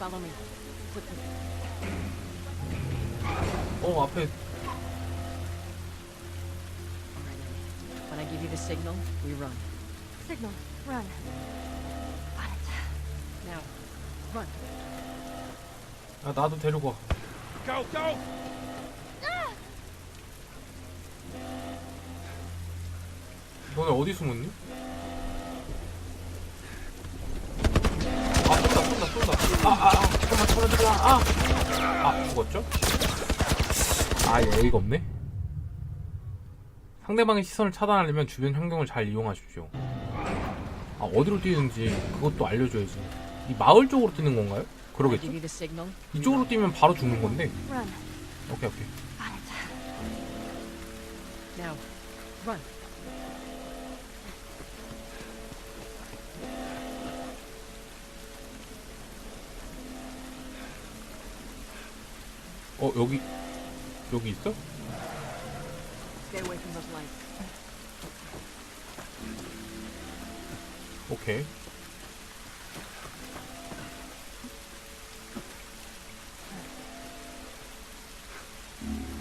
Follow me. Quickly. 어 앞에 Alright, When I give you the signal, we run. Signal. Run. Got it. Now, run. 야 나도 데리고 와 Go, go! 너네 어디 숨었니? 쏜다 쏜다 쏜다 아아 아 잠깐만 떨어지라 아아 죽었죠? 아 예 의가 없네 상대방의 시선을 차단하려면 주변 환경을 잘 이용하십시오 아 어디로 뛰는지 그것도 알려줘야지 이 마을 쪽으로 뛰는 건가요? 그러겠죠? 이쪽으로. 뛰면 바로 죽는 건데. 오케이 오케이 어 여기 여기 있어? Stay away from those lights. 오케이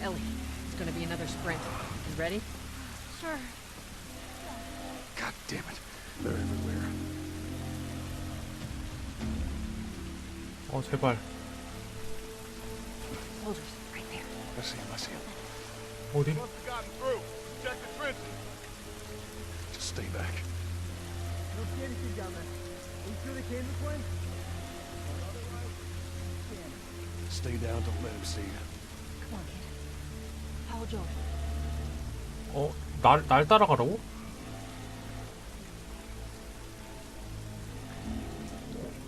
Ellie, it's gonna be another sprint. You ready? Sure. God damn it. They're everywhere. 어 제발 Soldiers, right there. I see him, I see him. 어디? Must have gotten through. Check the trenches. Just stay back. See anything down there. Are you sure they came this way? Stay down, don't let him see you. Come on, kid. Follow Joel. 어? 날, 날 따라가라고?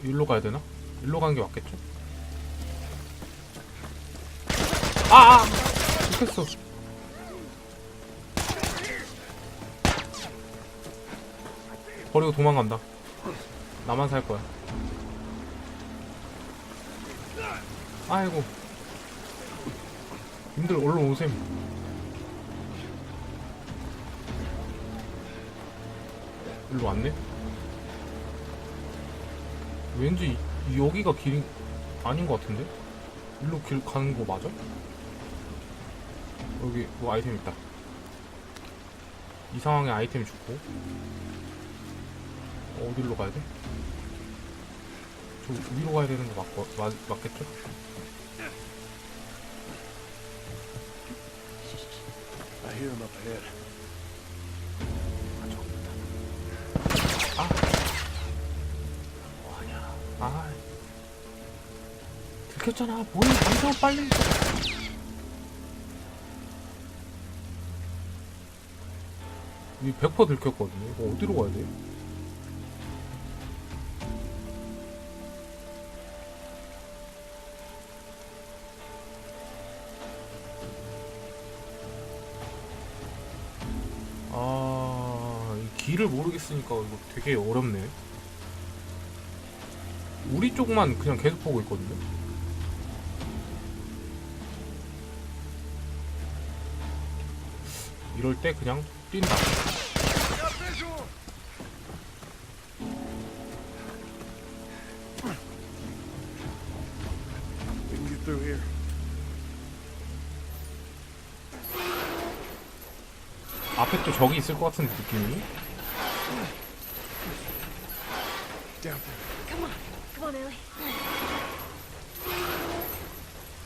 일로 가야 되나? 일로 가는 게 맞겠죠? 아! 아! 죽겠어 버리고 도망간다 나만 살 거야 아이고 님들 얼른 오셈 일로 왔네? 왠지 이- 여기가 길이 아닌 것 같은데? 일로 길 가는 거 맞아? 여기 뭐 아이템 있다. 이 상황에 아이템 죽고 어디로 가야 돼? 저 위로 가야 되는 거 맞고, 맞, 맞겠죠? 아 뭐하냐 아 들켰잖아 뭐해 당장 빨리 이 100% 들켰거든요 이거 어디로 가야 돼? 아, 이 길을 모르겠으니까 이거 되게 어렵네. 우리 쪽만 그냥 계속 보고 있거든요. 이럴 때 그냥 뛴다. We can get through here. 앞에 또 적이 있을 것 같은 느낌이. Down there. Come on. Come on, Ellie.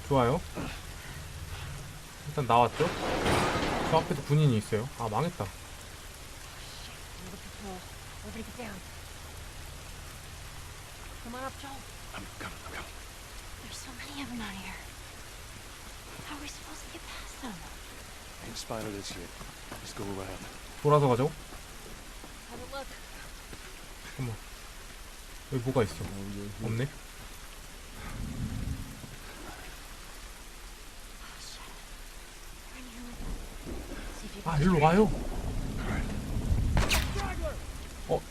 좋아요. 일단 나왔죠? 저 앞에도 군인이 있어요. 아, 망했다. Another patrol. Everybody get down. Come on up, Joel. I'm coming, I'm coming. There's so many of them out here. How are we supposed to get past them? Ain't spotted this yet. Let's go around. 돌아서 가자고? Have a look. 여기 뭐가 있어? 없네? Oh, 아, 일로 와요. 어.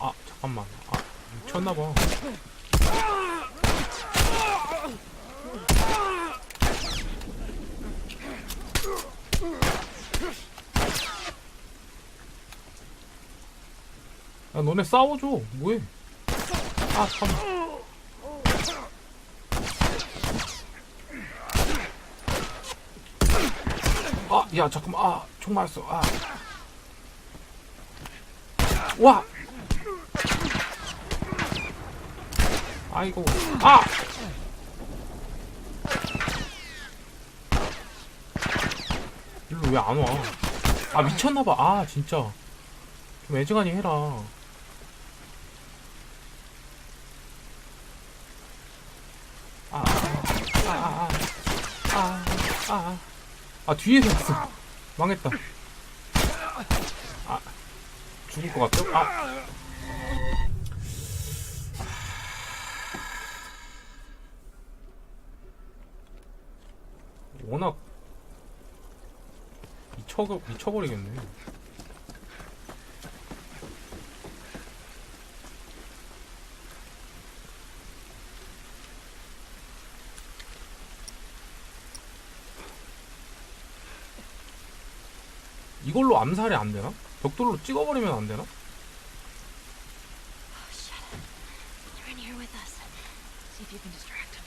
아, 잠깐만. 아, 미쳤나봐. 아, 야 너네 싸워줘. 뭐해? 아 잠깐 아야 잠깐만. 아총 맞았어. 아와 아이고 아 일로 왜 안 와? 아 미쳤나봐. 아 진짜 좀 애지간히 해라. 아, 아 아 아 아 아아 아, 아, 아, 아, 뒤에서 왔어. 망했다. 아 죽을 것 같죠? 아. 워낙 미쳐 미쳐버리겠네. 이걸로 암살이 안 되나? 벽돌로 찍어버리면 안 되나? Oh, shit. They're in here with us. See if you can distract them.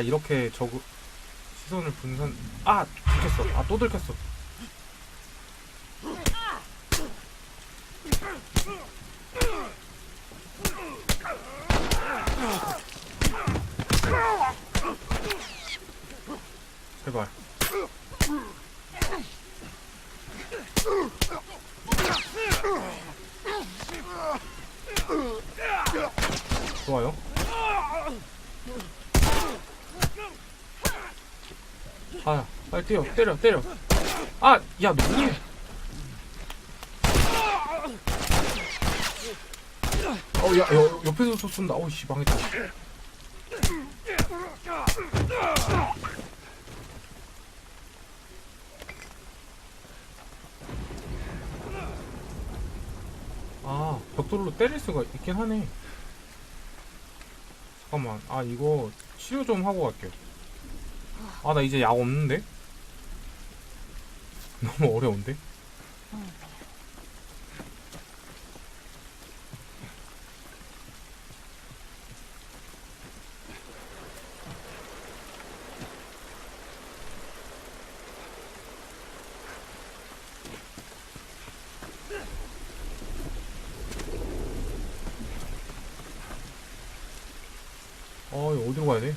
아 이렇게 저그 시선을 분산 아 들켰어. 아 또 들켰어. 제발. 좋아요 아, 빨리 뛰어, 때려, 때려. 아, 야, 너 뭐해? 어, 야, 야, 옆에서 쏘- 쏜다. 어우, 씨, 망했다. 아, 벽돌로 때릴 수가 있긴 하네. 잠깐만, 아, 이거 치료 좀 하고 갈게요. 아, 나 이제 약 없는데? 너무 어려운데? 어, 이거 어디로 가야 돼?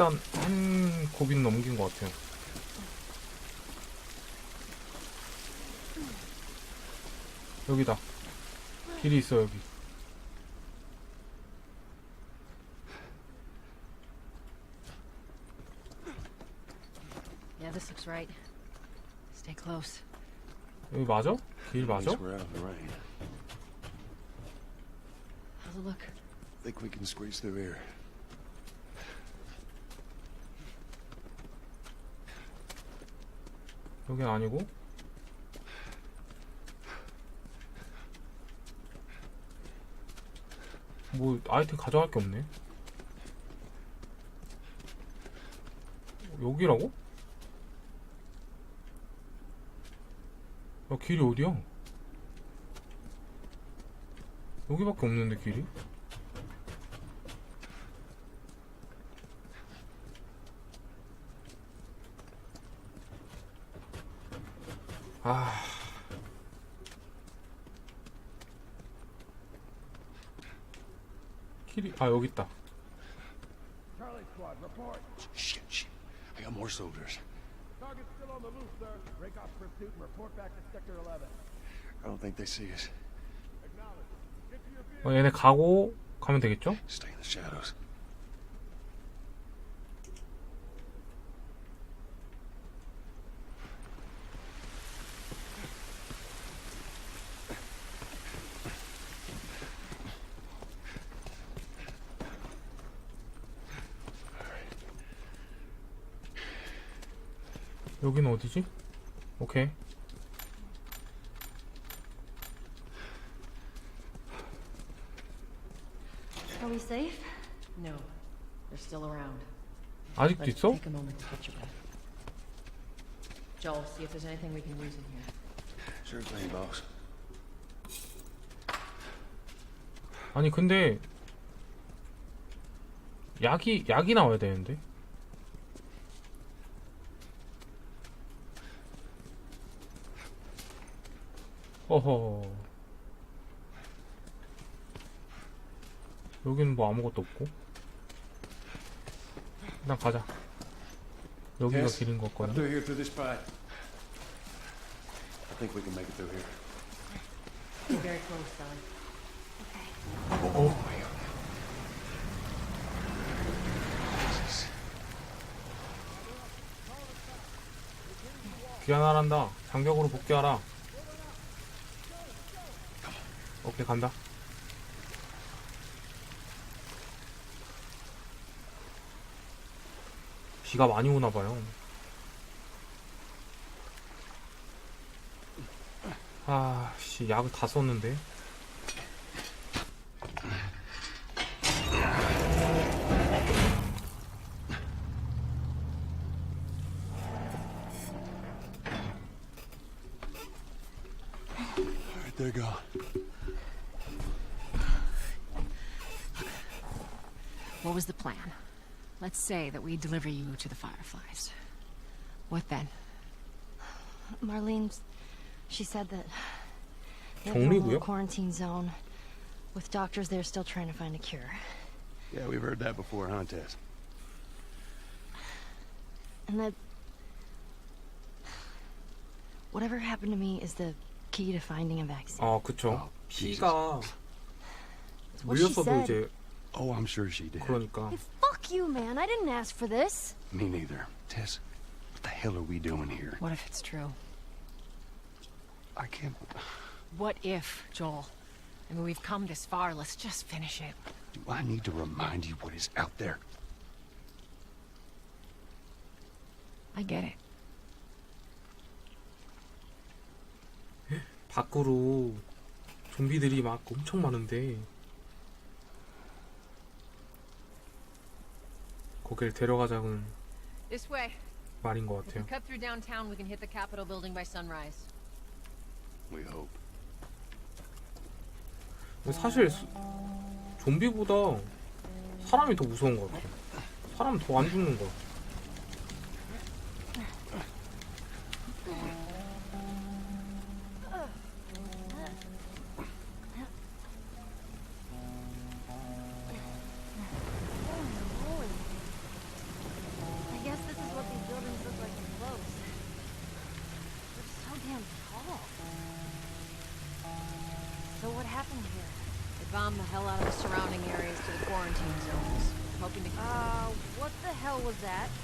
일단 한 고비는 넘긴 것 같아요. 여기다. 길이 있어 여기. Yeah, this looks right. Stay close. 여기 맞아? 길 맞아? we're out of the rain. How's it look? Think we can squeeze through here. 여긴 아니고. 뭐 아이템 가져갈 게 없네. 여기라고? 야 길이 어디야? 여기밖에 없는데 길이? 길이 아 여기 있다. Charlie Squad, report. Shit, shit. I got more soldiers. Target's still on the loose, sir. Break off pursuit and report back to Sector 11. I don't think they see us. Acknowledge. Get to your vehicle. 어, 얘네 가고 가면 되겠죠? Stay in the shadows. 여기는 어디지? 오케이. Are we safe? No, they're still around. 아직도 있어? take a moment to catch your breath. Joel, see if there's anything we can use in here. Sure thing, boss. 아니 근데 약이 약이 나와야 되는데. 어허. 여기는 뭐 아무것도 없고. 일단 가자. 여기가 Yes. 길인 것 Up 같거든. through here through this pipe. I think we can make it through here. Stay very close, Sally. 어? 귀환하란다. 장벽으로 복귀하라. 오케이 간다. 비가 많이 오나 봐요. 아, 씨, 약을 다 썼는데. Gone. What was the plan? Let's say that we deliver you to the Fireflies. What then? Marlene, she said that they have a little 정리구역? quarantine zone with doctors there still trying to find a cure. Yeah, we've heard that before, huh, Tess? And that whatever happened to me is the key to finding a vaccine. 아, 그쵸. 어, 피가 It's what she 물렸어도 said. 이제 Oh, I'm sure she did. 그러니까 Hey, fuck you, man. I didn't ask for this. Me neither. Tess, what the hell are we doing here? What if it's true? I can't. What if, Joel? I mean, we've come this far. Let's just finish it. Do I need to remind you what is out there? I get it. 밖으로 좀비들이 막 엄청 많은데 거길 데려가자는 This way. 말인 것 If we 같아요. cut through downtown, we can hit the Capitol building by sunrise. We hope. 근데 사실 수- 좀비보다 사람이 더 무서운 것 같아요. 사람 더 안 죽는 것 같아요.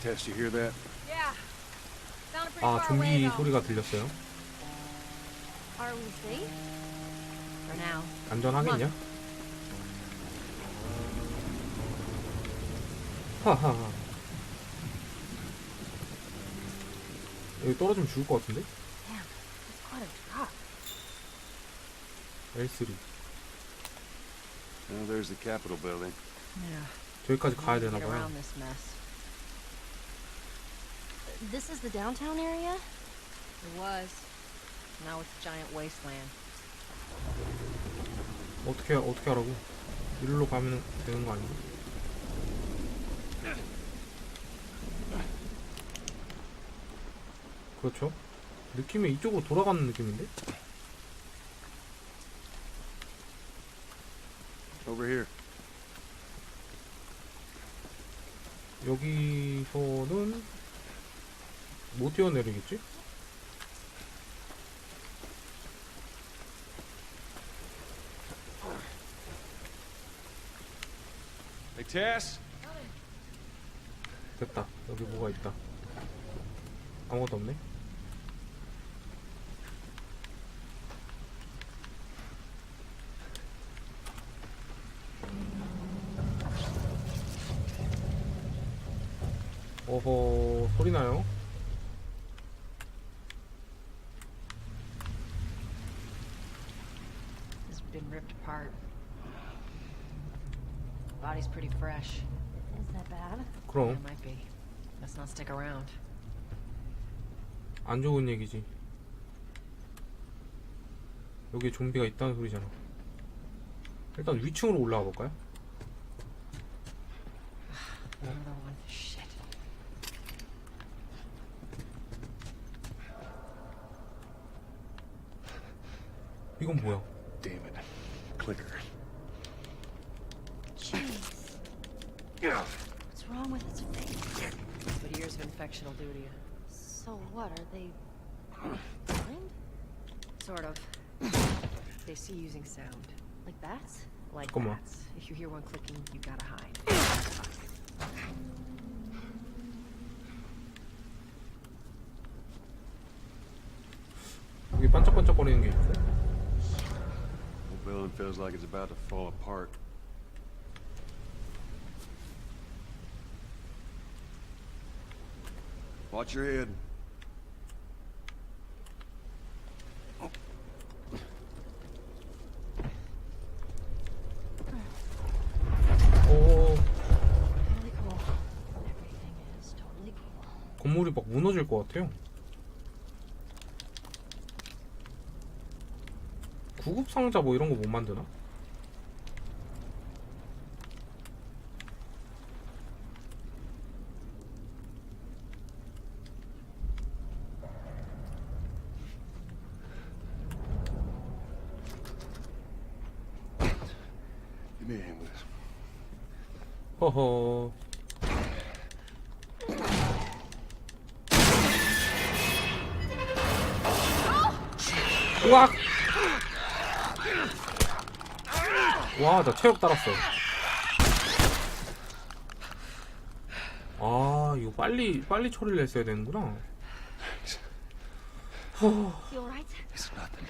Tess, you hear that? yeah. Sounded pretty 아 far away, 좀비 though. 소리가 들렸어요. Are we safe? For now. 안전하겠냐? 하하하. 여기 떨어지면 죽을 것 같은데? Damn, it's quite a drop. L3. Well, there's the Capitol building. Yeah. 저기까지 가야 되나 봐요. around this mess. This is the downtown area? It was. Now it's a giant wasteland. 어떻게 어떻게 하라고? 일로 가면 되는 거 아니야? 그렇죠? 느낌이 이쪽으로 돌아가는 느낌인데? Over here. 여기서는 못 뛰어내리겠지? Hey, Tess. 됐다. 여기 뭐가 있다. 아무것도 없네. 어허, 소리 나요? Body's pretty fresh. Is that bad? 그럼 It might be. Let's not stick around. 안 좋은 얘기지. 여기 좀비가 있다는 소리잖아. 일단 위층으로 올라가 볼까요? 이건 뭐야? Damn it. Clicker. Jeez. years of infection will do to you. So what, are they blind? Sort of. They see using sound. Like bats? Like Come on. bats. If you hear one clicking, you gotta hide. 여기 반짝반짝거리는 게 있고. Whole building feels like it's about to fall apart. Watch your head. 오, Totally cool. Everything is totally cool. 건물이 막 무너질 것 같아요. 구급 상자 뭐 이런 거 못 만드나? This. 허허. 우악! 와, 나 체력 달았어. 아, 이거 빨리, 빨리 처리를 했어야 되는구나. It's nothing.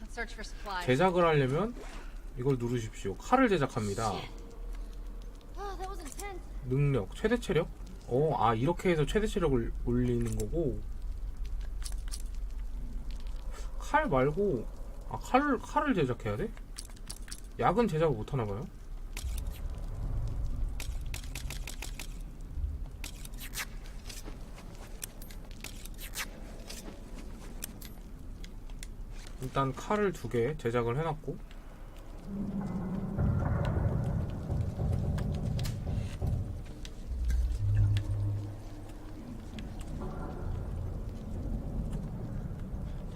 Let's search for supplies. 제작을 하려면 이걸 누르십시오. 칼을 제작합니다. Intense. 능력, 최대 체력? 어, 아, 이렇게 해서 최대 체력을 올리는 거고. 칼 말고, 아, 칼을, 칼을 제작해야 돼? 약은 제작을 못 하나 봐요? 일단 칼을 두 개 제작을 해놨고,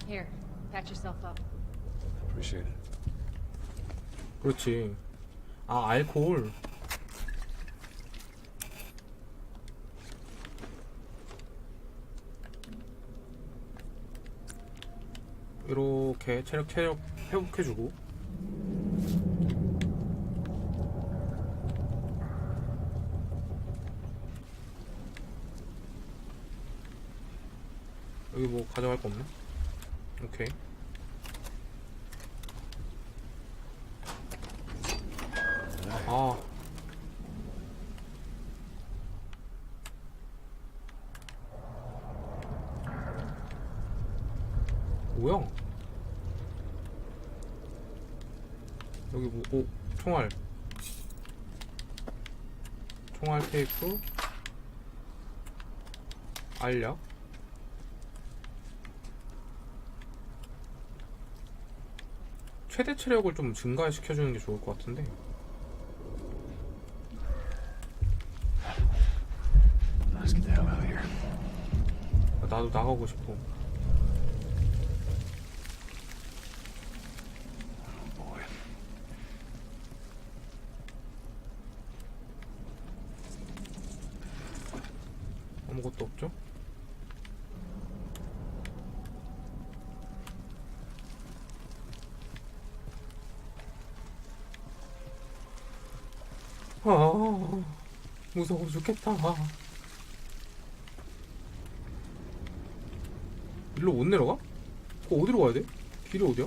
Here, patch yourself up. Appreciate it. 그렇지. 아, 알코올. 이렇게 체력 체력 회복해주고 여기 뭐 가져갈 거 없나? 오케이 아 뭐야? 여기 뭐, 오, 총알. 총알 테이프. 알약. 최대 체력을 좀 증가시켜주는 게 좋을 것 같은데. Let's get the hell out of here. 아, 나도 나가고 싶어. Boy. 아무것도 없죠? 아, 무서워 죽겠다. 일로 못 내려가? 그 어디로 가야 돼? 길이 어디야?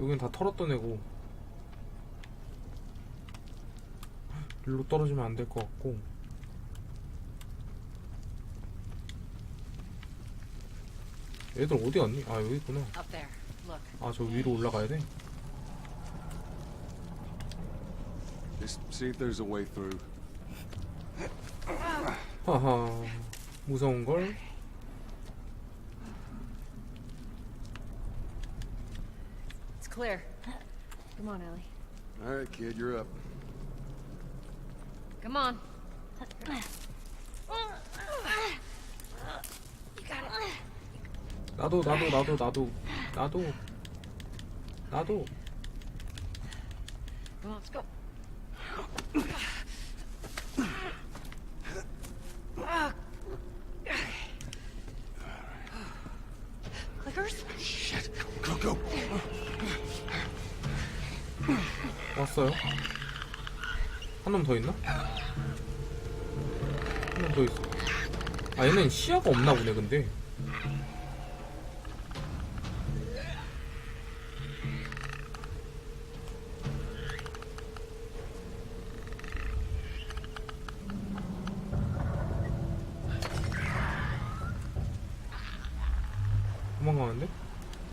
여긴 다 털었던 애고 일로 떨어지면 안 될 것 같고 애들 어디 갔니? 아 여기 있구나 Up there. Look. 아저 위로 올라가야 돼? Just see if there's a way through. 하하 무서운걸? It's clear. Come on, Ellie. All right, kid, you're up. Come on. 나도 나도 나도 나도 나도 나도 Come on, let's go. Clickers? Shit. Go, go. 왔어요? 한 놈 더 있나? 한 놈 더 있어. 아 얘는 시야가 없나 보네 근데.